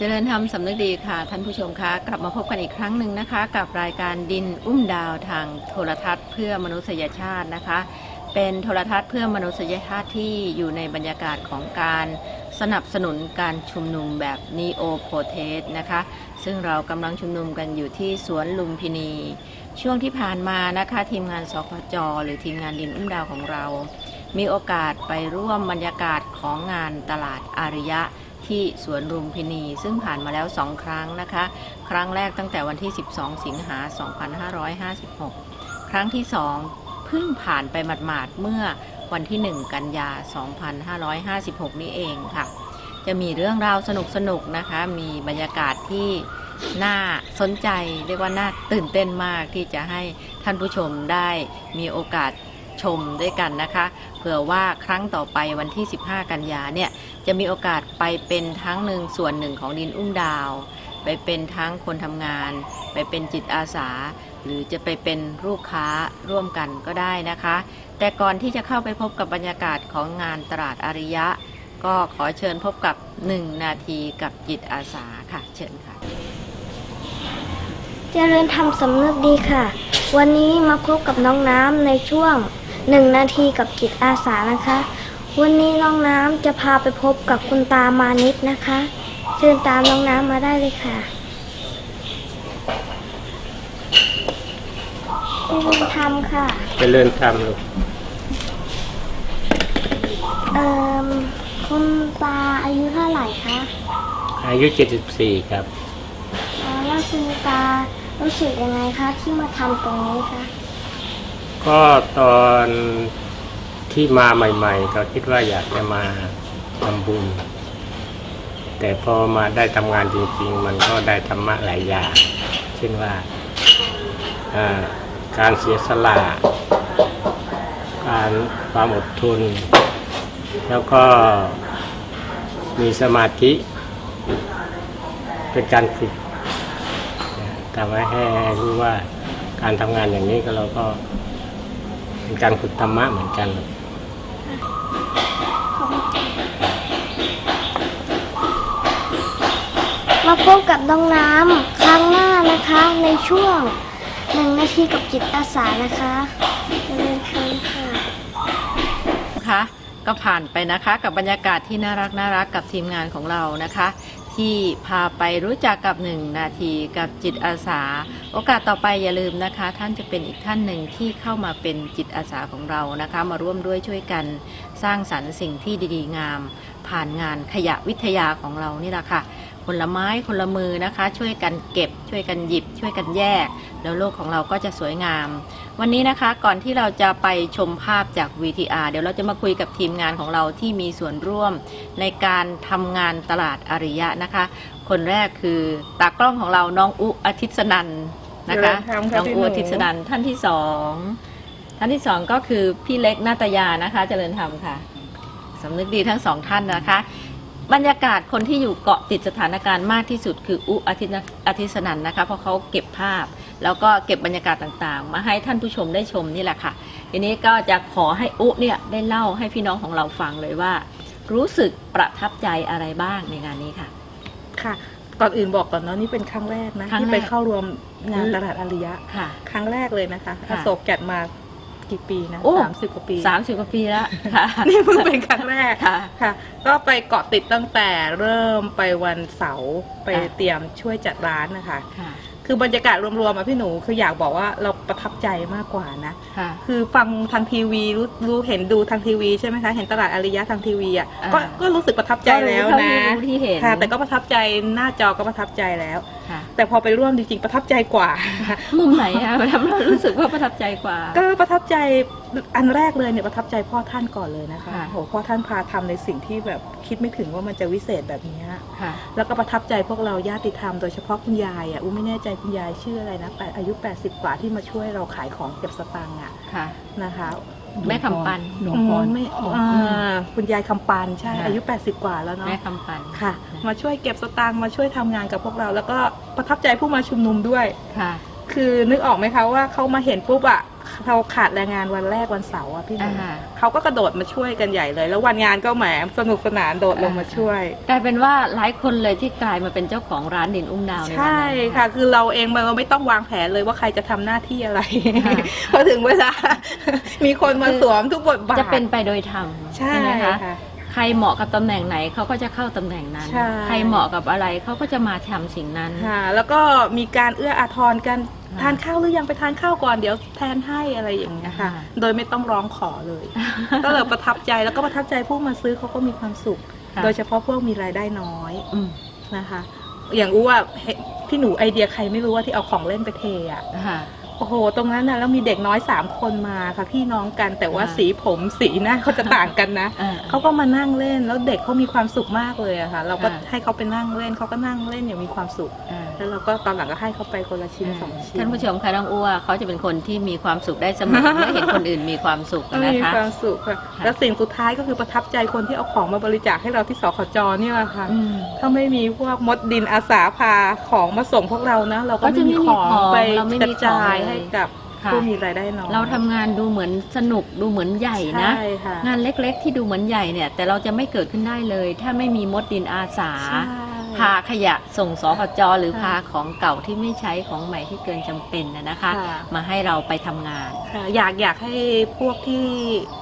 เจริญธรรมสำนึกดีค่ะ ท่านผู้ชมคะกลับมาพบกันอีกครั้งหนึ่งนะคะ กับรายการดินอุ้มดาวทางโทรทัศน์เพื่อมนุษยชาตินะคะ เป็นโทรทัศน์เพื่อมนุษยชาติที่อยู่ในบรรยากาศของการสนับสนุนการชุมนุมแบบนีโอโ o เทสนะคะ ซึ่งเรากำลังชุมนุมกันอยู่ที่สวนลุมพินี ช่วงที่ผ่านมานะคะทีมงานสพจหรือทีมงานดินอุ้มดาวของเรา มีโอกาสไปร่วมบรรยากาศของงานตลาดอาริยะ ที่สวนลุมพินี ซึ่งผ่านมาแล้ว2ครั้งนะคะ ครั้งแรกตั้งแต่วันที่ 12 สิงหา 2556 ครั้งที่ 2 เพิ่งผ่านไปหมาดๆเมื่อวันที่ 1 กันยา 2556 นี้เองค่ะ จะมีเรื่องราวสนุกๆนะคะ มีบรรยากาศที่น่าสนใจเรียกว่าน่าตื่นเต้นมากที่จะให้ท่านผู้ชมได้มีโอกาส ชมด้วยกันนะคะ เผื่อว่าครั้งต่อไปวันที่ 15 กันยาเนี่ยจะมีโอกาสไปเป็นทั้งหนึ่งส่วนหนึ่งของดินอุ้มดาว ไปเป็นทั้งคนทำงาน ไปเป็นจิตอาสา หรือจะไปเป็นลูกค้าร่วมกันก็ได้นะคะ แต่ก่อนที่จะเข้าไปพบกับบรรยากาศของงานตลาดอาริยะ ก็ขอเชิญพบกับ 1 นาทีกับจิตอาสาค่ะ เชิญค่ะเจริญธรรมสำนึกดีค่ะ วันนี้มาพบกับน้องน้ำในช่วง หนึ่งนาทีกับจิตอาสานะคะ วันนี้น้องน้ำจะพาไปพบกับคุณตามานิดนะคะ เชิญตามน้องน้ำมาได้เลยค่ะเจริญธรรมค่ะเจริญธรรมลูกเอ่อคุณตาอายุเท่าไหร่คะ อายุ 74 ครับเอ่อแล้วคุณตารู้สึกยังไงคะที่มาทำตรงนี้คะ ก็ตอนที่มาใหม่ ๆ ก็คิดว่าอยากจะมาทำบุญ แต่พอมาได้ทำงานจริง ๆ มันก็ได้ธรรมะหลายอย่างเช่นว่าการเสียสละ การความอดทน แล้วก็มีสมาธิ เป็นการฝึกทำให้ให้รู้ว่าการทำงานอย่างนี้ก็เราก็ เป็นการฝึกธรรมะเหมือนกันมาพบกับน้องน้ำครั้งหน้านะคะ ในช่วงหนึ่งนาทีกับจิตอาสานะคะเจริญธรรมค่ะ นะคะก็ผ่านไปนะคะกับบรรยากาศที่น่ารักน่ารักกับทีมงานของเรานะคะ ที่พาไปรู้จักกับหนึ่งนาทีกับจิตอาสา โอกาสต่อไปอย่าลืมนะคะ ท่านจะเป็นอีกท่านหนึ่งที่เข้ามาเป็นจิตอาสาของเรานะคะ มาร่วมด้วยช่วยกันสร้างสรรค์สิ่งที่ดีๆงาม ผ่านงานขยะวิทยาของเรานี่แหละค่ะคนละไม้คนละมือนะคะ ช่วยกันเก็บช่วยกันหยิบ ช่วยกันแยก แล้วโลกของเราก็จะสวยงาม วันนี้นะคะก่อนที่เราจะไปชมภาพจาก VTR เดี๋ยวเราจะมาคุยกับทีมงานของเราที่มีส่วนร่วมในการทำงานตลาดอาริยะนะคะ คนแรกคือตากล้องของเราน้องอุอาทิตย์สนันนะคะเจริญธรรมค่ะน้องพี่อุหนูอาทิตย์สนันท่านที่สองท่านที่สองก็คือพี่เล็กนาตยานะคะเจริญธรรมค่ะสำนึกดีทั้งสองท่านนะคะ บรรยากาศคนที่อยู่เกาะติดสถานการณ์มากที่สุดคืออุอาทิตย์นะอาทิตย์สนันนะคะเพราะเขาเก็บภาพ แล้วก็เก็บบรรยากาศต่างๆ มาให้ท่านผู้ชมได้ชมนี่แหละค่ะ ทีนี้ก็จะขอให้อุเนี่ยได้เล่าให้พี่น้องของเราฟังเลยว่า รู้สึกประทับใจอะไรบ้างในงานนี้ค่ะ ค่ะ ก่อนอื่นบอกก่อนเนาะนี่เป็นครั้งแรกนะครั้งที่แรก ไปเข้ารวมงานตลาดอาริยะ ค่ะ ครั้งแรกเลยนะคะค่ะอโศกแกะมากี่ปีนะโอ้ สามสิบกว่าปี สามสิบกว่าปีแล้วค่ะ นี่เพิ่งเป็นครั้งแรก ค่ะ ค่ะ ก็ไปเกาะติดตั้งแต่เริ่มไปวันเสาร์ไปค่ะ เตรียมช่วยจัดร้านนะคะ ค่ะ คือบรรยากาศรวมๆมาพี่หนูคืออยากบอกว่าเราประทับใจมากกว่านะ ค่ะ คือฟังทางทีวีรู้รู้เห็นดูทางทีวีใช่ไหมคะเห็นตลาดอาริยะทางทีวีอะอ่า ก็ก็รู้สึกประทับใจแล้วเท่านะที่รู้ที่เห็นค่ะ แต่ก็ประทับใจหน้าจอก็ประทับใจแล้ว ค่ะ แต่พอไปร่วมจริงๆประทับใจกว่า มุมไหนคะทำให้เรารู้สึกว่าประทับใจกว่า ก็ประทับใจอันแรกเลยเนี่ยประทับใจพ่อท่านก่อนเลยนะคะค่ะโหพ่อท่านพาทำในสิ่งที่แบบคิดไม่ถึงว่ามันจะวิเศษแบบนี้ค่ะแล้วก็ประทับใจพวกเราญาติธรรมโดยเฉพาะคุณยายอะอู้ไม่แน่ใจคุณยายชื่ออะไรนะแปดอายุ 80 กว่าที่มาช่วยเราขายของเก็บสตังค์อะค่ะนะคะ แม่คำปันอืมไม่อ่าคุณยายคำปานใช่ค่ะอายุ 80 กว่าแล้วเนาะแม่คำปันค่ะ มาช่วยเก็บสตางค์มาช่วยทำงานกับพวกเรา แล้วก็ประทับใจผู้มาชุมนุมด้วยค่ะ คือนึกออกไหมคะว่าเขามาเห็นปุ๊บอะ เราขาดแรงงานวันแรกวันเสาร์อะพี่หนูอ่า เขาก็กระโดดมาช่วยกันใหญ่เลย แล้ววันงานก็แหมสนุกสนานโดดลงมาช่วย กลายเป็นว่าหลายคนเลยที่กลายมาเป็นเจ้าของร้านดินอุ้มดาวในวันใช่นั้น ค่ะ คือเราเองเราไม่ต้องวางแผนเลยว่าใครจะทำหน้าที่อะไร ค่ะ พอถึงเวลา มีคนมาสวมทุกบทบาทจะเป็นไปโดยธรรมใช่ไหมคะ ค่ะใค รเหมาะกับตำแหน่งไหนเขาก็จะเข้าตำแหน่งนั้น ใช่ ใครเหมาะกับอะไรเขาก็จะมาทำสิ่งนั้น ค่ะแล้วก็มีการเอื้ออาทรกันค่ะทานข้าวหรือยังไปทานข้าวก่อนเดี๋ยวแทนให้อะไรอย่างเงี้ยค่ะ ค่ะโดยไม่ต้องร้องขอเลย ก็เลยประทับใจแล้วก็ประทับใจผู้มาซื้อเขาก็มีความสุข ค่ะ โดยเฉพาะพวกมีรายได้น้อยอืมนะคะ อย่างอู้ว่าเห็นพี่หนูไอเดียใครไม่รู้ว่าที่เอาของเล่นไปเทอะค่ะ โอ้โห ตรงนั้นนะแล้วมีเด็กน้อยสามคนมาค่ะพี่น้องกันแต่ว่าค่ะสีผมสีหน้าเขาจะต่างกันนะอ่าเขาก็มานั่งเล่นแล้วเด็กเขามีความสุขมากเลยอะค่ะ เราก็ค่ะให้เขาไปนั่งเล่นเขาก็นั่งเล่นอย่างมีความสุขอ่าแล้วเราก็ตอนหลังก็ให้เขาไปคนละชิ้นสองชิ้นท่านผู้ชมคะน้องอ้วเขาจะเป็นคนที่มีความสุขได้เสมอเมื่อเห็นคนอื่นมีความสุขก็นะมีคะความสุขค่ะค่ะแล้วสิ่งสุดท้ายก็คือประทับใจคนที่เอาของมาบริจาคให้เราที่สขจเนี่ยแหละค่ะอืมถ้าไม่มีพวกมดดินอาสาพาของมาส่งพวกเรานะเราก็ก็จะไม่มีไม่มีของของไปเราไม่กมีระของจายเลยให้กับค่ะผู้มีรายได้น้อยเราทำงานดูเหมือนสนุกดูเหมือนใหญ่นะใช่ค่ะงานเล็กๆ ที่ดูเหมือนใหญ่เนี่ย แต่เราจะไม่เกิดขึ้นได้เลย ถ้าไม่มีมดดินอาสาใช่พาขยะส่งสพจหรือค่ะพาของเก่าที่ไม่ใช้ของใหม่ที่เกินจำเป็นนะนะคะค่ะมาให้เราไปทำงานค่ะอยากอยากให้พวกที่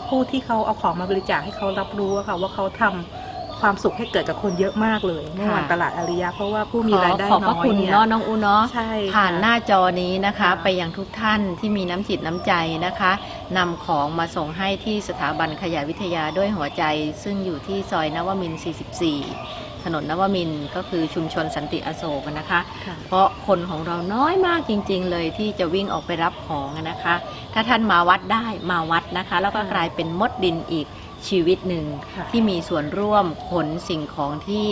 ผู้ที่เขาเอาของมาบริจาคให้เขารับรู้อะค่ะว่าเขาทำ ความสุขให้เกิดกับคนเยอะมากเลยเมื่อวันค่ะตลาดอาริยะเพราะว่าผู้มีขอรายได้ขอบพน้ระอยคุณเนี่ยเนาะน้องอูเนาะใช่ค่ะผ่านหน้าจอนี้นะคะค่ะไปยังทุกท่านที่มีน้ำจิตน้ำใจนะคะนำของมาส่งให้ที่สถาบันขยะวิทยาด้วยหัวใจ ซึ่งอยู่ที่ซอยนวมินทร์44ถนนนวมินทร์ก็คือชุมชนสันติอโศกนะคะค่ะเพราะคนของเราน้อยมากจริง ๆ เลยที่จะวิ่งออกไปรับของอะนะคะ ถ้าท่านมาวัดได้มาวัดนะคะ แล้วก็ค่ะกลายเป็นมดดินอีกชีวิตหนึ่งค่ะที่มีส่วนร่วมขนสิ่งของที่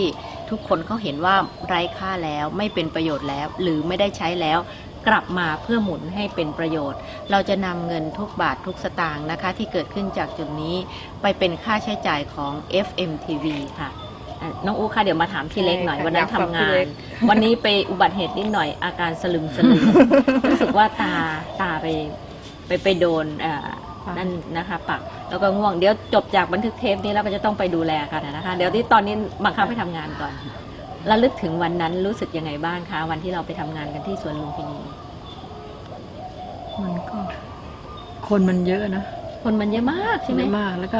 ทุกคนเขาเห็นว่าไร้ค่าแล้วไม่เป็นประโยชน์แล้ว หรือไม่ได้ใช้แล้วกลับมาเพื่อหมุนให้เป็นประโยชน์ เราจะนำเงินทุกบาททุกสตางค์นะคะ ที่เกิดขึ้นจากจุดนี้ไปเป็นค่าใช้จ่ายของ FMTV ค่ะอะน้องอูค่ะเดี๋ยวมาถามพี่เล็กหน่อยใช่ค่ะวันนั้นอยากฟัทำงงาพี่เล็นกวันนี้ไปอุบัติเหตุนิดหน่อยอาการสลึมสลือรู้สึกว่าตาตาไปไปไปโดนอ่า นั่นนะคะปักแล้วก็ง่วงเดี๋ยวจบจากบันทึกเทปนี้แล้วก็จะต้องไปดูแลกันนะคะ เดี๋ยวที่ตอนนี้บังคับให้ทำงานก่อนแล้วลึกถึงวันนั้นรู้สึกยังไงบ้างคะวันที่เราไปทำงานกันที่สวนลุมพินีมันก็ คนมันเยอะนะคนมันเยอะมากใช่ไหมเยอะมาก แล้วก็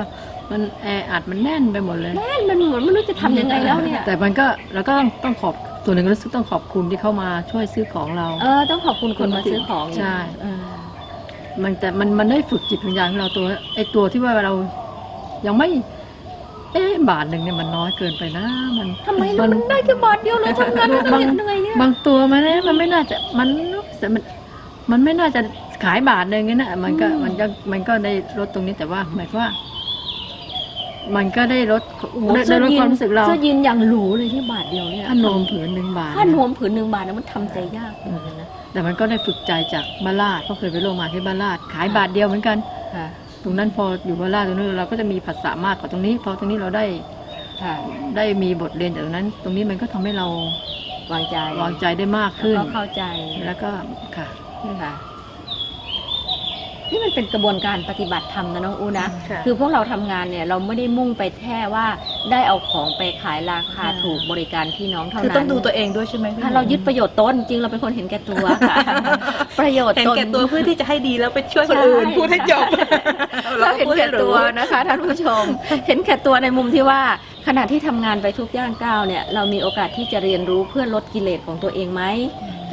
มันแออัดมันแน่นไปหมดเลยแน่นมันเหมือนไม่รู้จะทำยังไงแล้วเนี่ย แต่มันก็เราก็ต้องต้องขอบส่วนหนึ่งก็รู้สึกต้องขอบคุณที่เข้ามาช่วยซื้อของเรา เออต้องขอบคุณคนมาซื้อของใช่เออ มันแต่มันมันได้ฝึกจิตวิญญาณของเราตัวไอตัวที่ว่าเรายังไม่เอ๊ะบาทหนึ่งเนี่ยมันน้อยเกินไปนะมันทำไมล่ะมันได้แค่บาทเดียวเลยทำงานมันเหนื่อยเนี่ยบางตัวมันเนี่ยมันไม่น่าจะมันแต่มันมันไม่น่าจะขายบาทหนึ่งนะมันก็มันก็มันก็ได้ลดตรงนี้แต่ว่าหมายความว่า มันก็ได้ลดโอ้โหได้เสื้ได้อลดยีความรู้สึกเราเสื้อยีนอย่างหรูเลยที่บาทเดียวเนี่ยผ้านวมผืนหนึ่งบาทผ้านวมผืนหนึ่งบาทนะมันทำใจยากเหมือนกันนะ แต่มันก็ได้ฝึกใจจากบ้านลาดเพราะเคยไปโรงงานที่บ้านลาดขายบาทเดียวเหมือนกันค่ะตรงนั้นพออยู่บ้านลาดตรงนั้นเราก็จะมีภาษามากกว่าตรงนี้พอตรงนี้เราได้ค่ะได้มีบทเรียนจากตรงนั้น ตรงนี้มันก็ทำให้เราวางใจวางใจได้มากแล้วขึ้นก็เข้าใจแล้วก็ค่ะค่ะ นี่มันเป็นกระบวนการปฏิบัติธรรมนะน้องอูนะค่ะ คือพวกเราทำงานเนี่ยเราไม่ได้มุ่งไปแค่ว่าได้เอาของไปขายราคาค่ะถูกบริการพี่น้องเท่าคือนั้นต้องดูตัวเองด้วยใช่ไหมพี่ถ้าเรายึดประโยชน์ตนจริงเราเป็นคนเห็นแก่ตัวค่ะ ประโยชน์เห็นตนแก่ตัวเพื่อที่จะให้ดีแล้วไปช่วยคนอื่นใช่ พูดให้จบเราเห็นแก่ตัวนะคะท่านผู้ชม เห็นแก่ตัวในมุมที่ว่า ขณะที่ทำงานไปทุกย่างก้าวเนี่ยเรามีโอกาสที่จะเรียนรู้เพื่อลดกิเลสของตัวเองไหม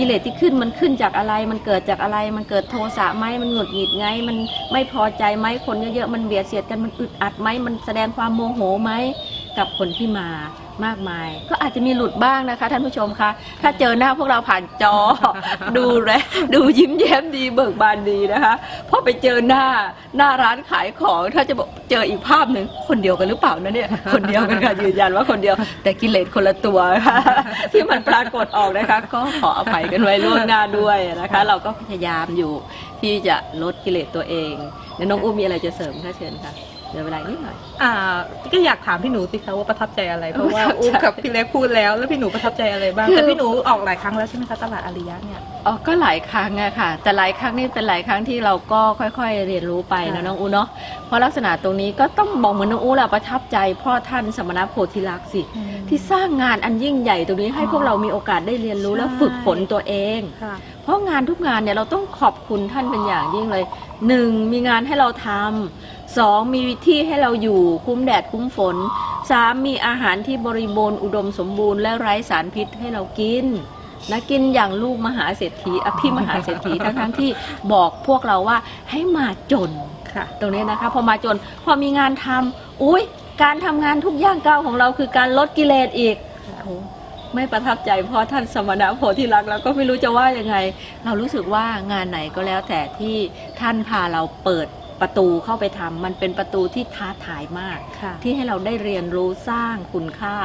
กิเลสที่ขึ้นมันขึ้นจากอะไร มันเกิดจากอะไร มันเกิดโทสะไหมมันหงุดหงิดไง มันไม่พอใจไหมคนเยอะๆมันเบียดเสียดกันมันอึดอัดไหมมันแสดงความโมโหไหมกับคนที่มา มากมาย ก็อาจจะมีหลุดบ้างนะคะ ท่านผู้ชมคะถ้าเจอหน้าพวกเราผ่านจอ ดูแลดูยิ้มแย้มดีเบิกบานดีนะคะพอไปเจอหน้าหน้าร้านขายของถ้าจะบอกเจออีกภาพหนึ่งคนเดียวกันหรือเปล่านะเนี่ยคนเดียวกันค่ะยืนยันว่าคนเดียว แต่กิเลสคนละตัวค่ะที่มันปรากฏออกนะคะ ก็ขออภัยกันไว้ล่วงหน้าด้วยนะคะ เราก็พยายามอยู่ที่จะลดกิเลสตัวเองเดี๋ยวน้องอุ้มมีอะไรจะเสริมคะเชิญค่ะ เหลือเวลาอีกนิดหน่อย อ่าก็อยากถามพี่หนูสิคะว่าประทับใจอะไร เพราะว่าประทับใจ อุ๊บกับพี่เล็กพูดแล้ว แล้วพี่หนูประทับใจอะไรบ้างคือแต่พี่หนูออกหลายครั้งแล้วใช่ไหมคะตลาดอาริยะเนี่ย อ๋อก็หลายครั้งอะค่ะ แต่หลายครั้งนี่เป็นหลายครั้งที่เราก็ค่อยๆเรียนรู้ไปนะค่ะน้องอูเนาะเพราะลักษณะตรงนี้ก็ต้องบอกเหมือนน้องอูแหละประทับใจพ่อท่านสมณโพธิลักษณ์สิ ที่สร้างงานอันยิ่งใหญ่ตรงนี้ให้พวกเรามีโอกาสได้เรียนรู้ใช่และฝึกฝนตัวเอง ค่ะ เพราะงานทุกงานเนี่ยเราต้องขอบคุณท่านเป็นอย่างยิ่งเลยหนึ่งมีงานให้เราทำ สองมีที่ให้เราอยู่คุ้มแดดคุ้มฝนสามมีอาหารที่บริบูรณ์อุดมสมบูรณ์และไร้สารพิษให้เรากินนะกินอย่างลูกมหาเศรษฐีอภิมหาเศรษฐีทั้งทั้งที่บอกพวกเราว่าให้มาจนค่ะ ตรงนี้นะคะ พอมาจนพอมีงานทำอุ้ยการทำงานทุกอย่างก้าวของเราคือการลดกิเลสอีกไม่ประทับใจเพราะท่านสมณะโพธิลักษณ์แล้วก็ไม่รู้จะว่ายังไง เรารู้สึกว่างานไหนก็แล้วแต่ที่ท่านพาเราเปิด ประตูเข้าไปทำมันเป็นประตูที่ท้าทายมากค่ะที่ให้เราได้เรียนรู้สร้างคุณค่า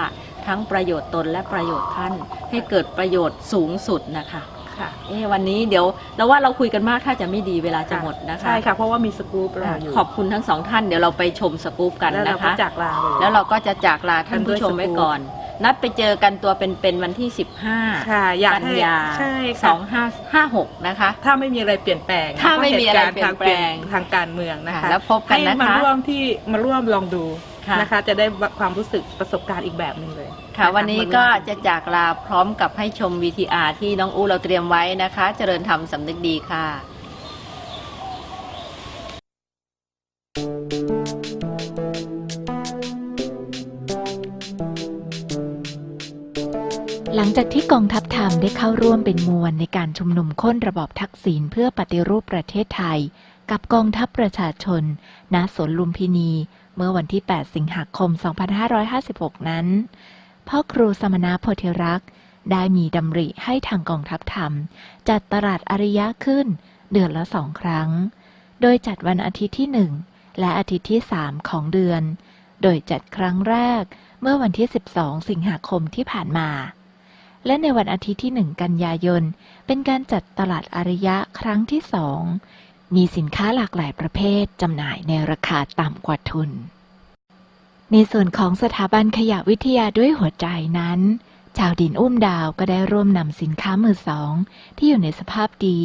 ทั้งประโยชน์ตนและประโยชน์ท่าน ให้เกิดประโยชน์สูงสุดนะคะค่ะเอ๊ะวันนี้เดี๋ยวเราว่าเราคุยกันมากถ้าจะไม่ดีเวลาจะหมดนะคะใช่ค่ะเพราะว่ามีสกู๊ปรออยู่ขอบคุณทั้งสองท่านเดี๋ยวเราไปชมสกู๊ปกันแล้วเรานะก็คะจากลาเลยแล้วเราก็จะจากลาท่านผู้ชมกันด้วยสกู๊ปไว้ก่อน นัดไปเจอกันตัวเป็นๆวันที่ 15ค่ะอยากกันให้ยาใช่สค่ะองห้าห้าหกนะคะ ถ้าไม่มีอะไรเปลี่ยนแปลงถ้าไม่มีอะไรเปลี่ยนแปลงทางการเมืองนะคะค่ะแล้วพบกันนะคะให้มาร่วมที่มาร่วมลองดูค่ะ นะคะ จะได้ความรู้สึกประสบการณ์อีกแบบหนึ่งเลยค่ะะะวันนี้มาร่วมก็จะจากลาพร้อมกับให้ชม VTR ที่น้องอู้เราเตรียมไว้นะคะ เจริญธรรมสำนึกดีค่ะ หลังจากที่กองทัพธรรมได้เข้าร่วมเป็นมวลในการชุมนุมค้นระบอบทักษิณเพื่อปฏิรูปประเทศไทย กับกองทัพประชาชน ณ สวนลุมพินี เมื่อวันที่ 8 สิงหาคม 2556 นั้น พ่อครูสมณะโพธิรักษ์ ได้มีดำริให้ทางกองทัพธรรม จัดตลาดอาริยะขึ้น เดือนละสองครั้ง โดยจัดวันอาทิตย์ที่หนึ่งและอาทิตย์ที่ 3 ของเดือน โดยจัดครั้งแรกเมื่อวันที่ 12 สิงหาคมที่ผ่านมา และในวันอาทิตย์ที่ 1 กันยายน เป็นการจัดตลาดอาริยะครั้งที่สอง มีสินค้าหลากหลายประเภทจำหน่ายในราคาต่ำกว่าทุน ในส่วนของสถาบันขยะวิทยาด้วยหัวใจนั้น ชาวดินอุ้มดาวก็ได้ร่วมนำสินค้ามือสอง ที่อยู่ในสภาพดี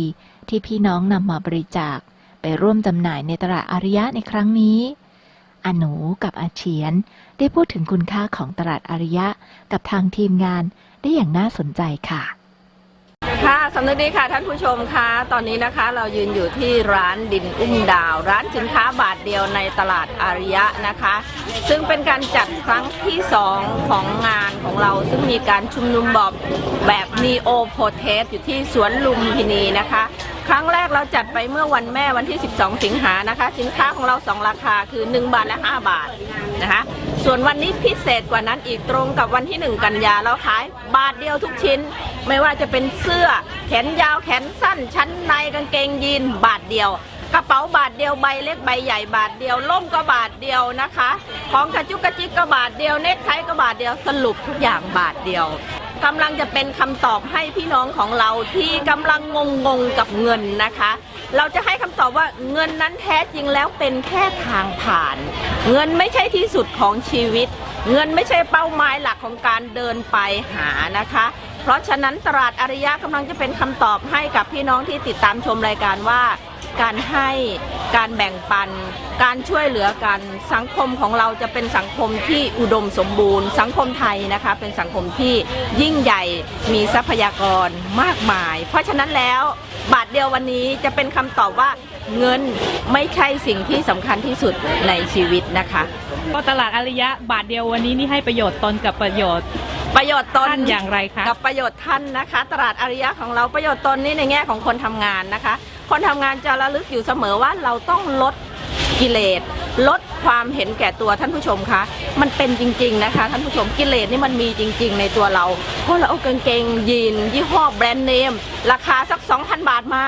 ที่พี่น้องนำมาบริจาค ไปร่วมจำหน่ายในตลาดอาริยะในครั้งนี้อหนูกับอาเฉียน ได้พูดถึงคุณค่าของตลาดอาริยะ กับทางทีมงาน ได้อย่างน่าสนใจค่ะค่ะสำนักดีค่ะท่านผู้ชมคะตอนนี้นะคะเรายืนอยู่ที่ร้านดินอุ้มดาว ร้านสินค้าบาทเดียวในตลาดอาริยะนะคะ ซึ่งเป็นการจัดครั้งที่สองของงานของเรา ซึ่งมีการชุมนุมบอบแบบนีโอโพเทสอยู่ที่สวนลุมพินีนะคะ ครั้งแรกเราจัดไปเมื่อวันแม่วันที่ 12 สิงหานะคะ สินค้าของเรา 2 ราคาคือ 1 บาทและ 5 บาทนะคะ ส่วนวันนี้พิเศษกว่านั้นอีกตรงกับวันที่ 1 กันยาเราขายบาทเดียวทุกชิ้น ไม่ว่าจะเป็นเสื้อแขนยาวแขนสั้น ชั้นในกางเกงยีนบาทเดียว กระเป๋าบาทเดียวใบเล็กใบใหญ่บาทเดียวล่มก็บาทเดียวนะคะ ของกระจุกกระจิกก็บาทเดียวเน็ตไทก็บาทเดียวสรุปทุกอย่างบาทเดียว กำลังจะเป็นคำตอบให้พี่น้องของเราที่กำลังงงงงกับเงินนะคะ เราจะให้คำตอบว่าเงินนั้นแท้จริงแล้วเป็นแค่ทางผ่าน เงินไม่ใช่ที่สุดของชีวิต เงินไม่ใช่เป้าหมายหลักของการเดินไปหานะคะ เพราะฉะนั้นตลาดอาริยะกำลังจะเป็นคำตอบให้กับพี่น้องที่ติดตามชมรายการว่า การให้การแบ่งปัน การช่วยเหลือกันสังคมของเราจะเป็นสังคมที่อุดมสมบูรณ์ สังคมไทยนะคะเป็นสังคมที่ยิ่งใหญ่มีทรัพยากรมากมาย เพราะฉะนั้นแล้วบาทเดียววันนี้จะเป็นคำตอบว่า เงินไม่ใช่สิ่งที่สำคัญที่สุดในชีวิตนะคะ ก็ตลาดอาริยะบาทเดียววันนี้นี่ให้ประโยชน์ตนกับประโยชน์ ประโยชน์ตนท่านอย่างไรคะกับประโยชน์ท่านนะคะ ตลาดอาริยะของเราประโยชน์ตนนี่ในแง่ของคนทำงานนะคะ คนทำงานจะระลึกอยู่เสมอว่าเราต้องลดกิเลสลดความเห็นแก่ตัวท่านผู้ชมคะ มันเป็นจริง ๆนะคะ ท่านผู้ชมกิเลสนี่มันมีจริง ๆ ในตัวเรา เพราะเราเอากางเกงยีนยี่ห้อแบรนด์เนม ราคาสัก 2,000 บาทมา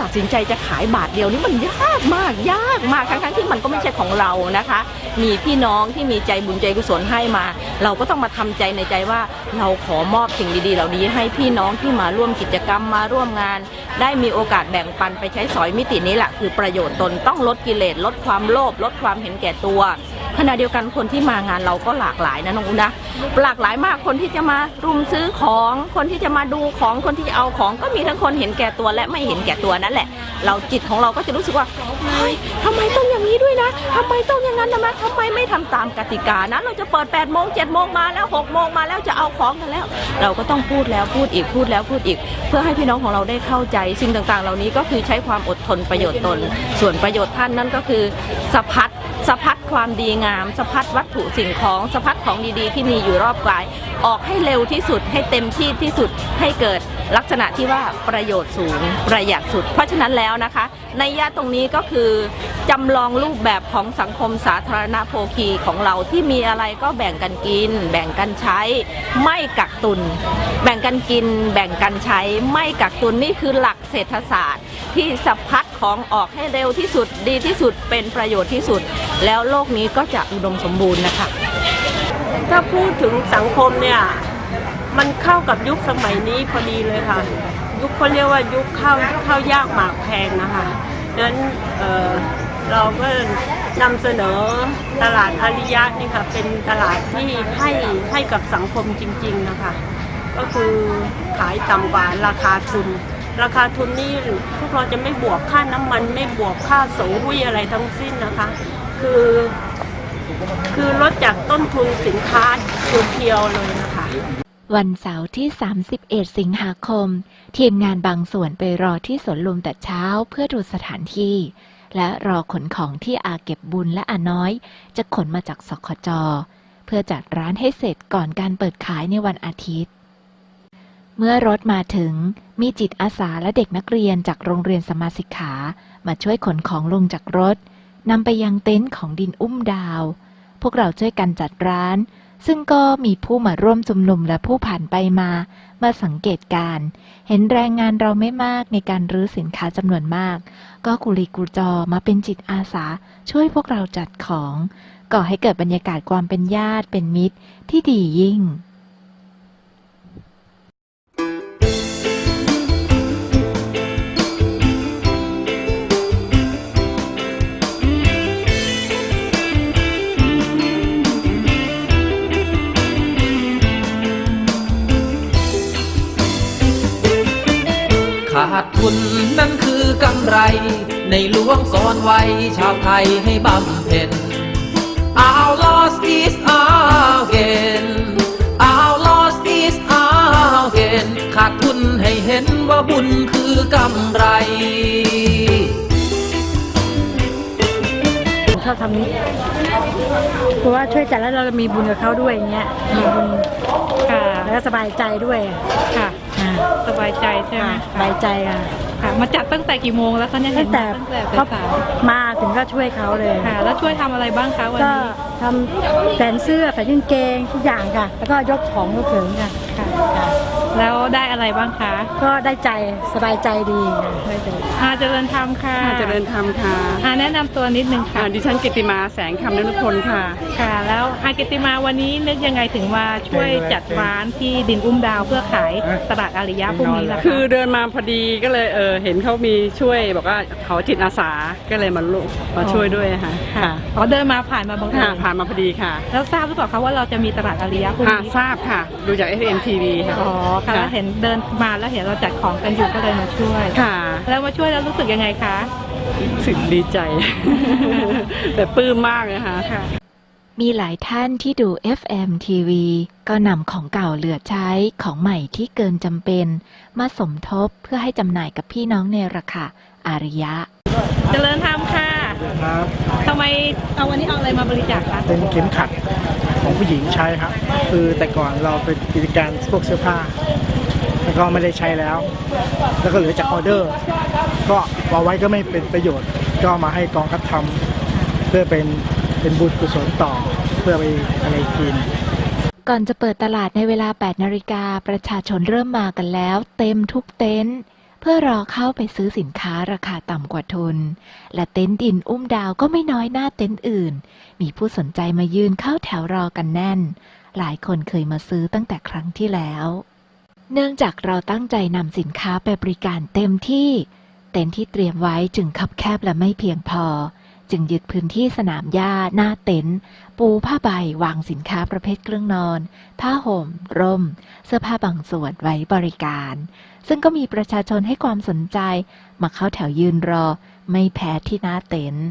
ตัดสินใจจะขายบาทเดียวนี่มันยากมากยากมากทั้งๆที่มันก็ไม่ใช่ของเรานะคะ มีพี่น้องที่มีใจบุญใจกุศลให้มา เราก็ต้องมาทำใจในใจว่าเราขอมอบสิ่งดีๆ เหล่านี้ให้พี่น้องที่มาร่วมกิจกรรมมาร่วมงาน ได้มีโอกาสแบ่งปันไปใช้สอยมิตินี้แหละคือประโยชน์ตนต้องลดกิเลสลดความโลภลดความเห็นแก่ตัว ขณะเดียวกันคนที่มางานเราก็หลากหลายนะน้องอุนะหลากหลายมากคนที่จะมารุมซื้อของคนที่จะมาดูของคนที่จะเอาของก็มีทั้งคนเห็นแก่ตัวและไม่เห็นแก่ตัวนั่นแหละ เราจิตของเราก็จะรู้สึกว่าเฮ้ยทำไมต้องอย่างนี้ด้วยนะทำไมต้องอย่างนั้นนะมาทำไมไม่ทำตามกติกานะเราจะเปิด8ปดโมงเจ็ดโมงมาแล้ว6กโมงมาแล้วจะเอาของกันแล้ว เราก็ต้องพูดแล้วพูดอีกพูดแล้วพูดอีก เพื่อให้พี่น้องของเราได้เข้าใจสิ่งต่างๆ เหล่านี้ก็คือใช้ความอดทนประโยชน์ตน ส่วนประโยชน์ท่านนั่นก็คือสะพัด สะพัดความดีงามสะพัดวัตถุสิ่งของสะพัดของดีๆ ที่มีอยู่รอบกาย ออกให้เร็วที่สุดให้เต็มที่ที่สุดให้เกิดลักษณะที่ว่าประโยชน์สูงประหยัดสุด เพราะฉะนั้นแล้วนะคะ ในยะตรงนี้ก็คือจำลองรูปแบบของสังคมสาธารณโภคีของเราที่มีอะไรก็แบ่งกันกิน แบ่งกันใช้ ไม่กักตุน แบ่งกันกิน แบ่งกันใช้ ไม่กักตุนนี่คือหลักเศรษฐศาสตร์ที่สะพัด ของออกให้เร็วที่สุดดีที่สุดเป็นประโยชน์ที่สุด แล้วโลกนี้ก็จะอุดมสมบูรณ์นะคะ ถ้าพูดถึงสังคมเนี่ยมันเข้ากับยุคสมัยนี้พอดีเลยค่ะ ยุคเขาเรียกว่ายุคข้าวข้าวยากหมากแพงนะคะดังนั้นเเราก็นำเสนอตลาดอาริยะนี่ค่ะเป็นตลาดที่ให้ให้กับสังคมจริง ๆนะคะ ก็คือขายต่ำกว่าราคาทุน ราคาทุนนี่พวกเราจะไม่บวกค่าน้ำมันไม่บวกค่าโสวุยอะไรทั้งสิ้นนะคะ คือคือลดจากต้นทุนสินค้าเพียวๆเลยนะคะ วันเสาร์ที่ 31 สิงหาคม ทีมงานบางส่วนไปรอที่สวนลุมแต่เช้าเพื่อดูสถานที่ และรอขนของที่อาเก็บบุญและอาน้อย จะขนมาจากสคจ เพื่อจัดร้านให้เสร็จก่อนการเปิดขายในวันอาทิตย์ เมื่อรถมาถึงมีจิตอาสาและเด็กนักเรียนจากโรงเรียนสมาสิกขา มาช่วยขนของลงจากรถนำไปยังเต็นท์ของดินอุ้มดาว พวกเราช่วยกันจัดร้าน ซึ่งก็มีผู้มาร่วมชุมนุมและผู้ผ่านไปมา มาสังเกตการ เห็นแรงงานเราไม่มากในการรื้อสินค้าจำนวนมาก ก็กุลีกุจอมาเป็นจิตอาสา ช่วยพวกเราจัดของ ก่อให้เกิดบรรยากาศความเป็นญาติเป็นมิตรที่ดียิ่ง ขาดทุนนั่นคือกำไร ในหลวงสอนไว้ชาวไทยให้บำเพ็ญ Our loss is our gain Our loss is our gain ขาดทุนให้เห็นว่าบุญคือกำไรชอบทำนี้ เพราะว่าช่วยจัดแล้วเรามีบุญกับเขาด้วยอย่างเงี้ยมีบุญ แล้วก็สบายใจด้วยค่ะอ่าสบายใจใช่ไหมสบายใจอะ ค่ะ มาจัดตั้งแต่กี่โมงแล้วคะเนี่ยตั้งแต่เห็นมาตั้งแต่เขาสายมาถึงก็ช่วยเขาเลยๆค่ะ แล้วช่วยทำอะไรบ้างคะวันก็นี้ ทำแฝนเสื้อแฝนกางเกงทุกอย่างค่ะ แล้วก็ยกของยกเขิงค่ะ ค่ะ แล้วได้อะไรบ้างคะ ก็ได้ใจสบายใจดีค่ะได้ใจอาเจริญธรรมค่ะค่ะเจริญธรรมค่ะอาแนะนำตัวนิดนึงค่ะอ่าดิฉันกิติมาแสงคำนรุพลค่ะ ค่ะ แล้วอากิติมาวันนี้นึกยังไงถึงว่าช่วยจัดร้านที่ดินอุ้มดาวเพื่อขายตลาดอาริยะพรุ่งนี้ล่ะคะคือเดินมาพอดีก็เลยเออเห็นเขามีช่วยบอกว่าเขาจิตอาสาก็เลยมาลุมาช่วยด้วยค่ะค่ะอ๋อเดินมาผ่านมาบังเอิค่ะญผ่านมาพอดีค่ะ แล้วทราบหรือเปล่าคะว่าเราจะมีตลาดอาริยะพรุ่งค่ะนี้ทราบค่ะ ดูจาก FM TV ค่ะอ๋อค่ะ แล้วเห็นเดินมาแล้วเห็นเราจัดของกันอยู่ก็เลยมาช่วย ค่ะ แล้วมาช่วยแล้วรู้สึกยังไงคะ รู้สึกดีใจ แต่ปลื้มมากนะคะ ค่ะ มีหลายท่านที่ดู FM TV ก็นำของเก่าเหลือใช้ของใหม่ที่เกินจำเป็น มาสมทบเพื่อให้จำหน่ายกับพี่น้องในราคาอาริยะ เจริญธรรมค่ะทำไมเอาวันนี้เอาอะไรมาบริจาคคะเป็นเข็มขัดของ ผู้หญิงใช้ครับคือแต่ก่อนเราเป็นกิจการพวกเสื้อผ้า แล้วก็ไม่ได้ใช้แล้ว แล้วก็เหลือจากออเดอร์ ก็เอาไว้ก็ไม่เป็นประโยชน์ ก็มาให้กองทัพทำเพื่อเป็นเป็นบุญกุศลต่อเพื่อไปอะไรกินก่อนจะเปิดตลาดในเวลา 8 นาฬิกาประชาชนเริ่มมากันแล้ว เต็มทุกเต็นท์ เพื่อรอเข้าไปซื้อสินค้าราคาต่ำกว่าทุน และเต็นท์ดินอุ้มดาวก็ไม่น้อยหน้าเต็นท์อื่น มีผู้สนใจมายืนเข้าแถวรอกันแน่น หลายคนเคยมาซื้อตั้งแต่ครั้งที่แล้ว เนื่องจากเราตั้งใจนำสินค้าไปบริการเต็มที่ เต็นท์ที่เตรียมไว้จึงคับแคบและไม่เพียงพอ จึงยึดพื้นที่สนามหญ้าหน้าเต็นท์ปูผ้าใบวางสินค้าประเภทเครื่องนอน ผ้าห่ม ร่ม เสื้อผ้าบางส่วนไว้บริการ ซึ่งก็มีประชาชนให้ความสนใจ มาเข้าแถวยืนรอ ไม่แพ้ที่หน้าเต็นท์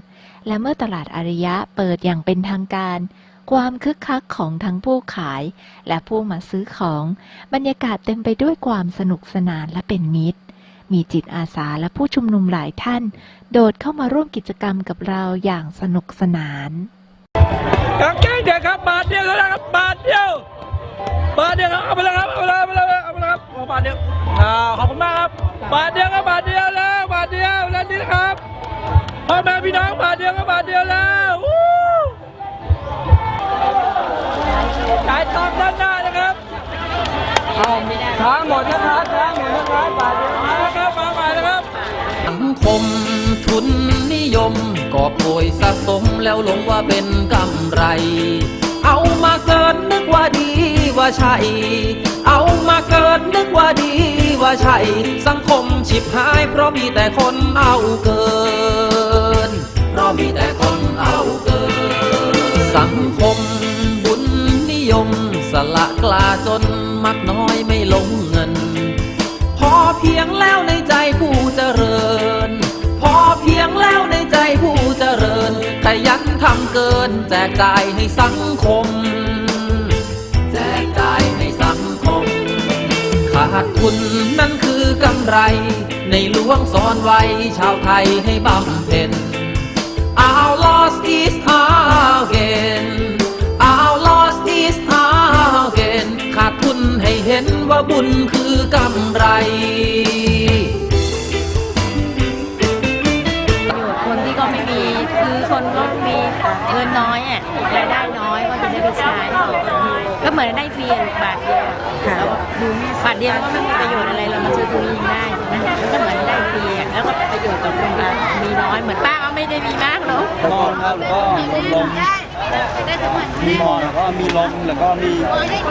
และเมื่อตลาดอาริยะเปิดอย่างเป็นทางการ ความคึกคักของทั้งผู้ขาย และผู้มาซื้อของ บรรยากาศเต็มไปด้วยความสนุกสนานและเป็นมิตร มีจิตอาสาและผู้ชุมนุมหลายท่าน โดดเข้ามาร่วมกิจกรรมกับเราอย่างสนุกสนานกางเกงเด็กครับบาทเดียวแล้วครับบาทเดียวบาทเดียวครับเอาไปเลยครับเอาไปเลยเอาไปเลยเอาไปเลยครับโอ้บาทเดียวอ่าขอบคุณมากครับบาทเดียวครับบาทเดียวแล้วบาทเดียวแล้วนี่นะครับพ่อแม่พี่น้องบาทเดียวครับบาทเดียวแล้ววู้จ่ายตังค์ด้านหน้านะครับทั้งหมดนะครับทั้งหมดนะครับบาทเดียวมาแล้วครับ คม ทุนนิยมกอบโกยสะสมแล้วหลงว่าเป็นกำไร เอามาเกินนึกว่าดีว่าใช่ เอามาเกินนึกว่าดีว่าใช่ สังคมฉิบหายเพราะมีแต่คนเอาเกิน เพราะมีแต่คนเอาเกิน สังคมบุญนิยม สละกล้าจนมักน้อยไม่ลงเงิน พอเพียงแล้วในใจผู้เจริญพอ งแล้วในใจผู้เจริญ ขยันทำเกิน แจกจ่ายให้สังคม แจกจ่ายให้สังคม ขาดทุนนั่นคือกำไร ในหลวงสอนไว้ชาวไทยให้บำเพ็ญ Our loss is our gain Our loss is our gain ขาดทุนให้เห็นว่าบุญคือกำไร คือคนก็มีเงินน้อยอะรายได้น้อยก็จะได้ไปใช้ก็เหมือนได้ฟรีอะบาทเดียวแล้วดูบาทเดียวก็ไม่มีประโยชน์อะไรเรามาซื้อตรงนี้ยังได้ใช่ไหมแล้วก็เหมือนได้ฟรีอะแล้วก็ประโยชน์กับคนมีน้อยเหมือนป้าก็ไม่ได้มีมากหรอกนอนครับก็ลมมีหมอนแล้วก็มีลมแล้วก็มีเย็น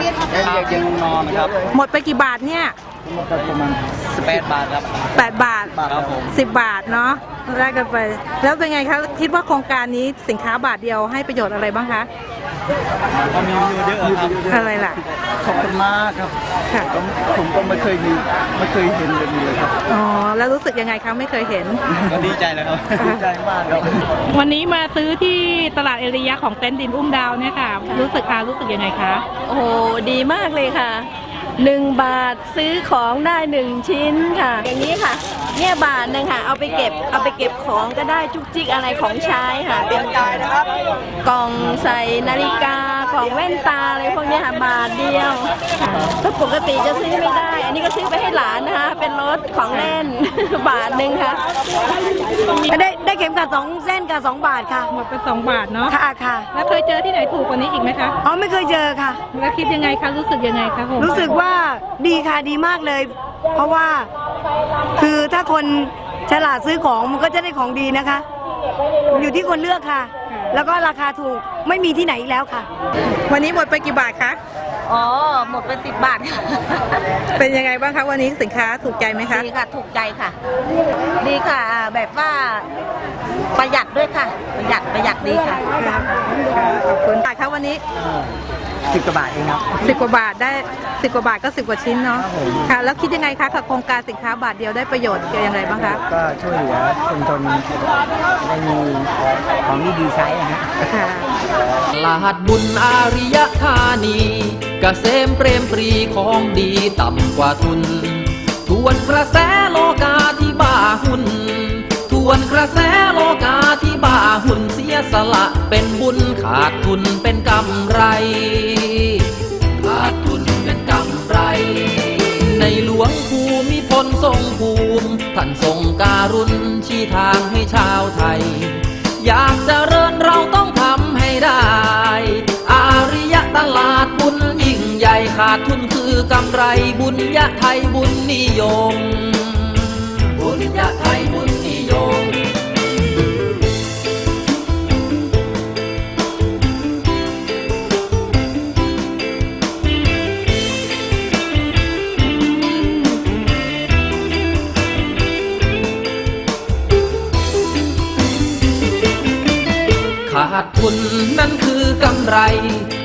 เย็นนอนนะครับหมดไปกี่บาทเนี่ยหมดไปประมาณ18บาทครับ8บาทครับผม10บาทเนาะได้กันไป แล้วเป็นไงคะคิดว่าโครงการนี้สินค้าบาทเดียวให้ประโยชน์อะไรบ้างคะก็มีเยอะครับอะไรล่ะขอบคุณมากครับผมผมก็ไม่เคยมีไม่เคยเห็นแบบนี้เลยครับอ๋อแล้วรู้สึกยังไงคะไม่เคยเห็นก็ดีใจแล้วครับดีใจมากครับวันนี้มาซื้อที่ตลาดเอริยะของเต็นท์ดินอุ้มดาวเนี่ยค่ะ รู้สึกอารู้สึกยังไงคะโอ้โหดีมากเลยค่ะ หนึ่งบาทซื้อของได้หนึ่งชิ้นค่ะ อย่างนี้ค่ะ เนี่ยบาทหนึ่งค่ะเอาไปเก็บเอาไปเก็บของก็ได้จุกจิกอะไรของใช้ค่ะ เป็นกล่องใส่นาฬิกากล่องแว่นตาอะไรพวกนี้ค่ะบาทเดียวถ้าปกติจะซื้อไม่ได้ อันนี้ก็ซื้อไปให้หลานนะคะ เป็นรถของเล่น บาทหนึ่งค่ะได้ ได้เข็มขัดสองเส้นกับสองบาทค่ะหมดไปสองบาทเนาะค่ะค่ะแล้วเคยเจอที่ไหนถูกกว่านี้อีกไหมคะอ๋อไม่เคยเจอค่ะ แล้วคิดยังไงคะรู้สึกยังไงคะผมรู้สึกว่าดีค่ะดีมากเลย เพราะว่าคือถ้าคนฉลาดซื้อของมันก็จะได้ของดีนะคะ อยู่ที่คนเลือกค่ะ แล้วก็ราคาถูกไม่มีที่ไหนอีกแล้วค่ะ วันนี้หมดไปกี่บาทคะ อ๋อ หมดไปสิบบาทเป็นยังไงบ้างคะวันนี้สินค้าถูกใจไหมคะ ดีค่ะ ถูกใจค่ะ ดีค่ะ แบบว่าประหยัดด้วยค่ะ ประหยัดประหยัดดีค่ะ ขอบคุณค่ะคะวันนี้ สิบกว่าบาทเองครับ สิบกว่าบาทได้สิบกว่าบาทก็สิบกว่าชิ้นเนาะค่ะ แล้วคิดยังไงคะกับโครงการสินค้าบาทเดียวได้ประโยชน์อย่างไรบ้างคะก็ช่วยเหลือคนจนได้มีของดีๆใช้นะฮะ ค่ะ ลาดบุญอาริยธานีกเกษมเปรมปรีของดีต่ำกว่าทุน ทวนกระแสโลกาที่บ้าหุ่นท วนกระแสโลกาที่บ้าหุ่นเสียสละเป็นบุญขาดทุนเป็นกำไร ขาดทุนเป็นกำไร ในหลวงภูมิพลทรงภูมิท่านทรงการุณชี้ทางให้ชาวไทย อยากจเจริญเราต้องทำให้ได้ อาริยตลาดบุญยิ่งใหญ่ขาดทุนคือกำไรบุญยะไทยบุญนิยม บุญยะไทยบุญ ขาดทุนนั่นคือกำไร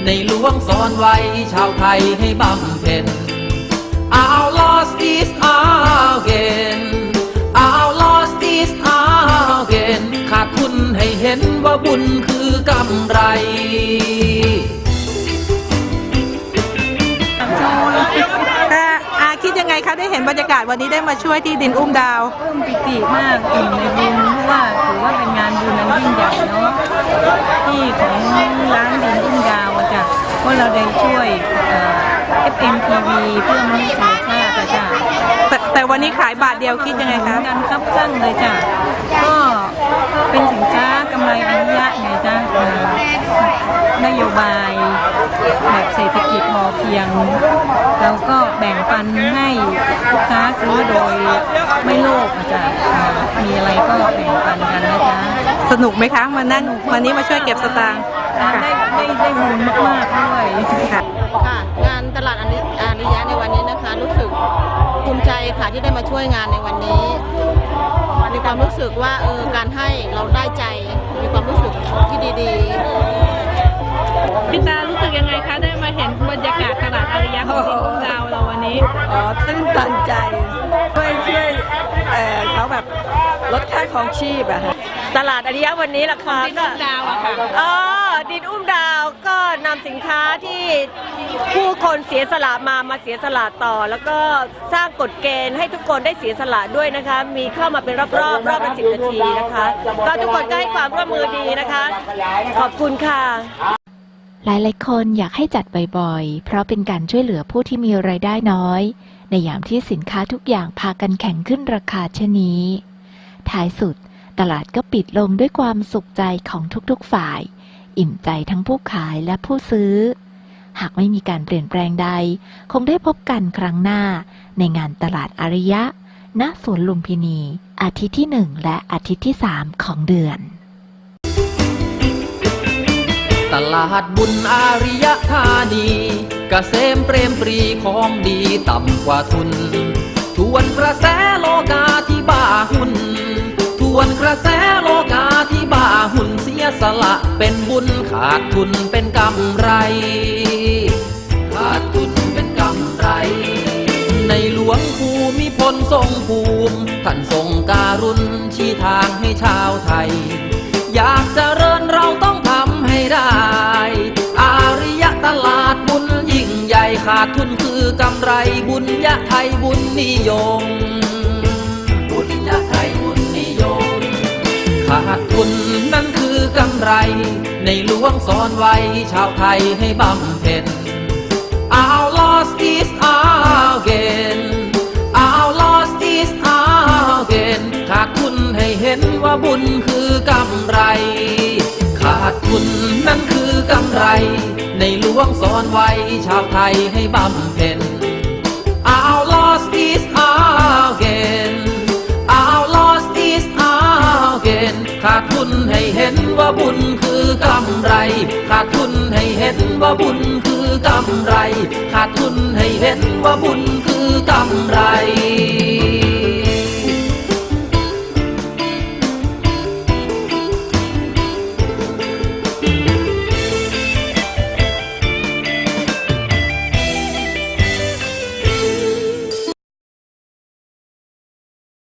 ในหลวงสอนไว้ชาวไทยให้บำเพ็ญ Our loss is our gain ขาดทุนให้เห็นว่าบุญคือกำไรค่ะอาคิดยังไงคะได้เห็นบรรยากาศวันนี้ได้มาช่วยที่ดินอุ้มดาวปลื้มปิติมากอิ่มในบุญเพราะว่าถือว่าเป็นงานบุญอันยิ่งใหญ่เนาะที่ของร้านดินอุ้มดาวอะจ้ะเพราะเราได้ช่วยเอ่อ FMTV เพื่อมนุษยชาติอะจ้ะ แต่วันนี้ขายบาทเดียวคิดยังไงคะกันครับสั้นเลยจ้ะก็เป็นสินค้ากำไรอริยะไงจ้ะนโยบายแบบเศรษฐกิจพอเพียงเราก็แบ่งปันให้ลูกค้าซื้อโดยไม่โลภจ้ะอ่ามีอะไรก็แบ่งปันกันนะจ๊ะ สนุกไหมคะมานั่งวันนี้มาช่วยเก็บสตางค์ได้ได้ได้บุญมากๆด้วยค่ะค่ะงานตลาดอาริอาริยะในวันนี้นะคะ รู้สึกภูมิใจค่ะที่ได้มาช่วยงานในวันนี้มีความรู้สึกว่าเออการให้เราได้ใจมีความรู้สึกที่ดีพี่ตารู้สึกยังไงคะได้มาเห็นบรรยากาศตลาดอาริยะของดินอุ้มดาวเราวันนี้อ๋อตื้นตันใจช่วยช่วยเอ่อเขาแบบลดค่าของชีพอะฮะ ตลาดอาริยะวันนี้ราคาดินอุ้มดาวอะค่ะอ๋อดินอุ้มดาวก็นำสินค้าที่ผู้คนเสียสละมามาเสียสละต่อ แล้วก็สร้างกฎเกณฑ์ให้ทุกคนได้เสียสละด้วยนะคะ มีเข้ามาเป็นรอบๆรอบละสิบนาทีนะคะ ก็ทุกคนก็ให้ความร่วมมือดีนะคะ ขอบคุณค่ะ หลายๆคนอยากให้จัดบ่อยๆ เพราะเป็นการช่วยเหลือผู้ที่มีไรายได้น้อย ในยามที่สินค้าทุกอย่างพากันแข่งขึ้นราคาเช่นนี้ ท้ายสุด ตลาดก็ปิดลงด้วยความสุขใจของทุกๆฝ่าย อิ่มใจทั้งผู้ขายและผู้ซื้อ หากไม่มีการเปลี่ยนแปลงใด คงได้พบกันครั้งหน้า ในงานตลาดอาริยะ ณสวนลุมพินี อาทิตย์ที่หนึ่งและอาทิตย์ที่สามของเดือน ตลาดบุญอาริยะธานีกเกษมเปรมปรีของดีต่ำกว่าทุนทวนกระแสโลกาที่บ้าหุ่น ทวนกระแสโลกาที่บ้าหุ่นเสียสละเป็นบุญขาดทุนเป็นกำไร ขาดทุนเป็นกำไร ในหลวงภูมิพลทรงภูมิท่านทรงการุณชี้ทางให้ชาวไทย อยากเจริญเราต้องทำให้ได้ อาริยตลาดบุญยิ่งใหญ่ขาดทุนคือกำไรบุญยะไทยบุญนิยม บุญยะไทยบุญนิยม ขาดทุนนั่นคือกำไร ในหลวงสอนไว้ชาวไทยให้บำเพ็ญ Our loss is our gain Our loss is our gain ขาดทุนให้เห็นว่าบุญคือกำไร ขาดทุนนั่นคือกำไร ในหลวงสอนไว้ชาวไทยให้บำเพ็ญ ขาดทุนให้เห็นว่าบุญคือกำไร ขาดทุนให้เห็นว่าบุญคือกำไร ขาดทุนให้เห็นว่าบุญคือกำไร